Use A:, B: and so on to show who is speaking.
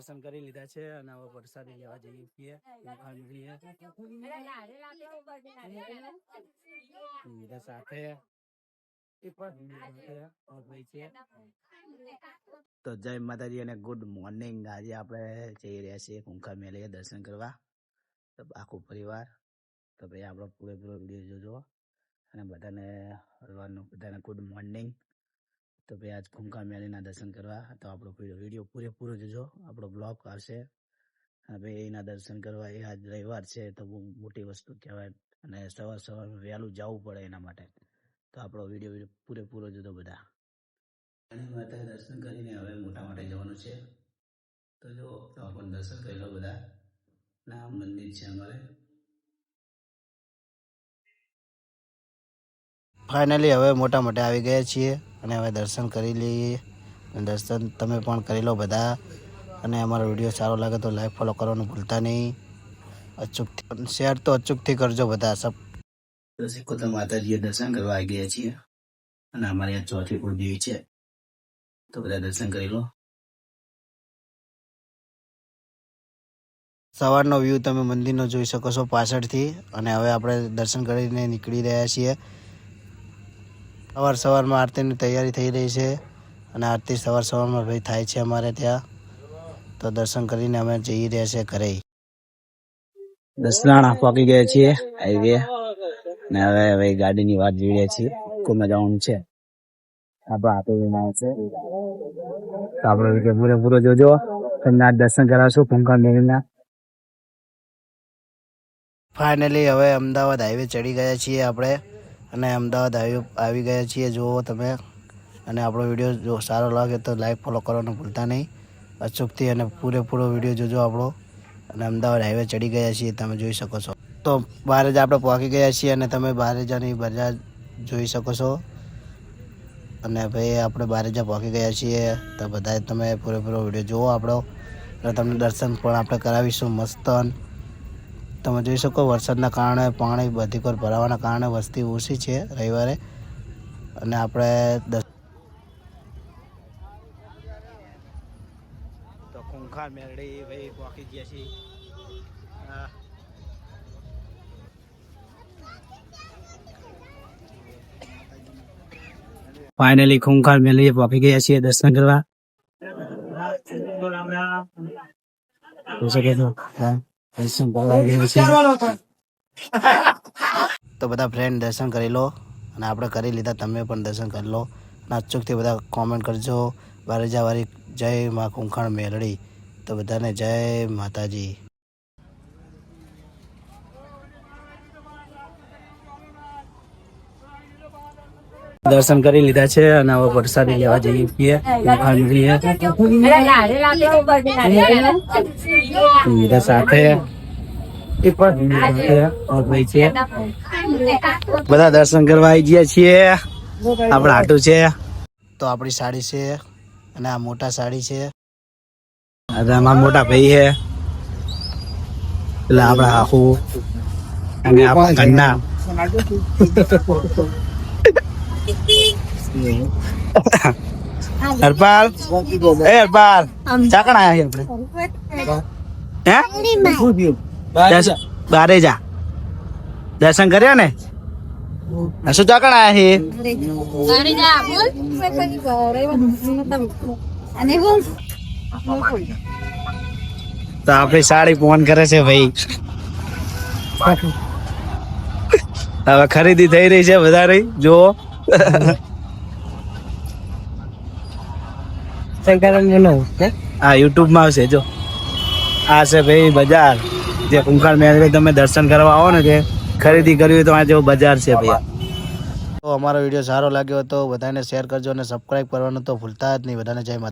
A: દર્શન કરી લીધા છે અને હવે પ્રસાદી લેવા જઈએ છીએ બધા સાથે. તો જય માતાજી અને ગુડ મોર્નિંગ આજે આપણે જઈ રહ્યા છીએ કુંખા મેલે દર્શન કરવા. તો આખો પરિવાર. તો ભાઈ આપણો પૂરેપૂરો વીડિયો જોજો. અને બધાને બધાને ગુડ મોર્નિંગ તો ભાઈ આજ કુંખા મેળીના દર્શન કરવા. તો આપણો વીડિયો પૂરેપૂરો જોજો. આપણો બ્લોગ આવશે. અને ભાઈ, એના દર્શન કરવા. એ આજ રવિવાર છે તો બહુ મોટી વસ્તુ કહેવાય. અને સવાર સવાર વહેલું જવું પડે એના માટે. તો આપણો વીડિયો પૂરેપૂરો જોજો બધા. માતા દર્શન કરીને હવે મોટા માટે જવાનું છે. તો જો, તો આપણે દર્શન કરી લો બધા. ના મંદિર છે અમારે. ફાઇનલી હવે મોટા મોટા આવી ગયા છીએ. અને હવે દર્શન કરી લઈએ. દર્શન તમે પણ કરી લો બધા. અને અમારો વીડિયો સારો લાગે તો લાઈક ફોલો કરવાનું ભૂલતા નહીં. અચૂકથી શેર તો અચૂકથી કરજો બધા સબ. તો માતાજીએ દર્શન કરવા આવી ગયા છીએ. અને અમારે આ ચોથી કુળદેવી છે. તો બધા દર્શન કરી લો. સવારનો વ્યૂ તમે મંદિરનો જોઈ શકો છો પાછળથી. અને હવે આપણે દર્શન કરીને નીકળી રહ્યા છીએ. સવાર સવારમાં આરતીની તૈયારી થઈ રહી છે અને આરતી સવાર સવારમાં ભાઈ થાય છે અમારે ત્યાં. તો દર્શન કરીને અમે જઈ રહ્યા છીએ ઘરે. દસરાણા પહોંચી ગયા છીએ હાઈવે. ને હવે હવે ગાડીની વાત જોઈ રહ્યા છીએ કોમે જવાનું છે. આપણે વિના છે. તો આપણે વીડિયો પૂરેપૂરો જોજો તમને આ દર્શન કરાવશું કુંકા મેળીના. ફાઇનલી હવે અમદાવાદ હાઈવે ચડી ગયા છીએ આપણે. અને અમદાવાદ હાઈવે આવી ગયા છીએ. જુઓ તમે. અને આપણો વીડિયો જો સારો લાગે તો લાઈક ફોલો કરવાનું ભૂલતા નહીં. અચૂકથી અને પૂરેપૂરો વીડિયો જોજો આપણો. અને અમદાવાદ હાઈવે ચડી ગયા છીએ, તમે જોઈ શકો છો. તો બહાર જ આપણે પહોંચી ગયા છીએ અને તમે બારેજાની બજાર જોઈ શકો છો. અને ભાઈ, આપણે બારેજા પહોંચી ગયા છીએ. તો બધાએ તમે પૂરેપૂરો વીડિયો જુઓ આપણો. અને તમને દર્શન પણ આપણે કરાવીશું મસ્ત તમે જોઈ શકો વરસાદના કારણે પાણી બધી પર ભરાવાના કારણે વસ્તી ઓછી છે રવિવારે. અને આપણે દસ તો ખૂંખાર મેરડી ભાઈ પહોંચી ગયા છીએ ફાઇનલી ખૂંખાર મેળવી પહોંચી ગયા છીએ દર્શન કરવા. તો બધા ફ્રેન્ડ દર્શન કરી લો અને આપણે કરી લીધા તમે પણ દર્શન કરી લો. અને અચૂકથી બધા કોમેન્ટ કરજો. બારેજાવાળી જય માં કુંખાણ મેલડી. તો બધાને જય માતાજી. દર્શન કરી લીધા છે અને હવે પ્રસાદી લેવા જઈએ છીએ. બધા સાથે. બધા દર્શન કરવા આવી ગયા છીએ. આપણા હાટું છે. તો આપણી સાડી છે અને આ મોટા સાડી છે. અમારા મોટા ભાઈ છે. એટલે આપણા આખું અને આપણા ઘરના. હરપાલ? એ હરપાલ ચાકણ આયા છે આપણે? હે? દર્શન બારે જા. દર્શન કર્યા ને? શું ચાકણ આયા છે તો આપણી સાડી ફોન કરે છે ભાઈ. હવે ખરીદી થઈ રહી છે વધારે જો હા? યુટ્યુબમાં આવશે જો. આ છે ભાઈ બજાર. જે કુંકાળ મેળવે તમે દર્શન કરવા આવો ને જે ખરીદી કરવી હોય તો આ જેવો બજાર છે ભાઈ. તો અમારો વીડિયો સારો લાગ્યો તો બધાને શેર કરજો અને સબસ્ક્રાઈબ કરવાનું તો ભૂલતા જ નહીં. બધાને જય માતા